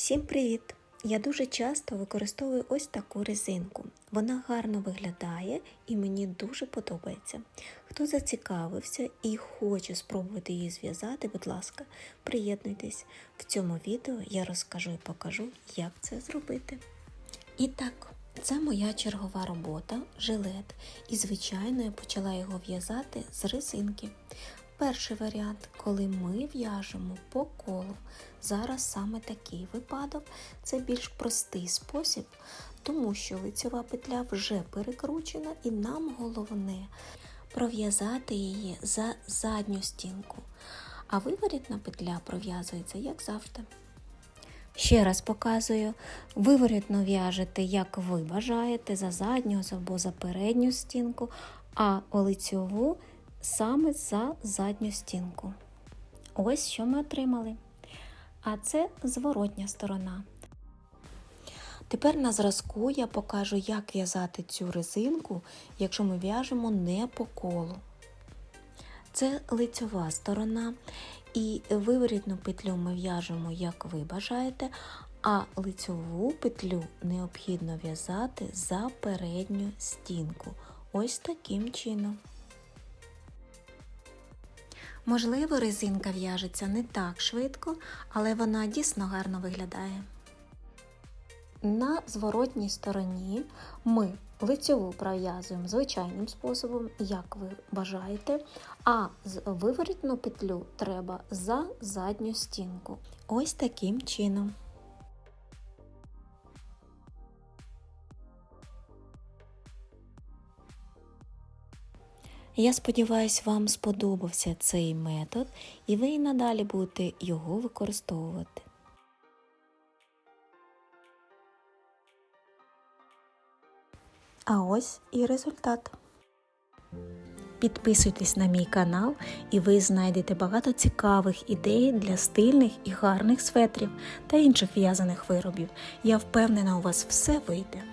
Всім привіт! Я дуже часто використовую ось таку резинку. Вона гарно виглядає і мені дуже подобається. Хто зацікавився і хоче спробувати її зв'язати, будь ласка, приєднуйтесь. В цьому відео я розкажу і покажу, як це зробити. І так, це моя чергова робота, жилет. І, звичайно, я почала його в'язати з резинки. Перший варіант, коли ми в'яжемо по колу. Зараз саме такий випадок це більш простий спосіб, тому що лицьова петля вже перекручена, і нам головне пров'язати її за задню стінку. А виворітна петля пров'язується, як завжди. Ще раз показую, виворітно в'яжете, як ви бажаєте, за задню або за передню стінку, а лицьову саме за задню стінку. Ось що ми отримали. А це зворотня сторона. Тепер на зразку я покажу, як в'язати цю резинку, якщо ми в'яжемо не по колу. Це лицьова сторона, і виворітну петлю ми в'яжемо, як ви бажаєте, а лицьову петлю необхідно в'язати за передню стінку. Ось таким чином. Можливо, резинка в'яжеться не так швидко, але вона дійсно гарно виглядає. На зворотній стороні ми лицьову пров'язуємо звичайним способом, як ви бажаєте, а виворітну петлю треба за задню стінку. Ось таким чином. Я сподіваюся, вам сподобався цей метод, і ви і надалі будете його використовувати. А ось і результат. Підписуйтесь на мій канал, і ви знайдете багато цікавих ідей для стильних і гарних светрів та інших в'язаних виробів. Я впевнена, у вас все вийде.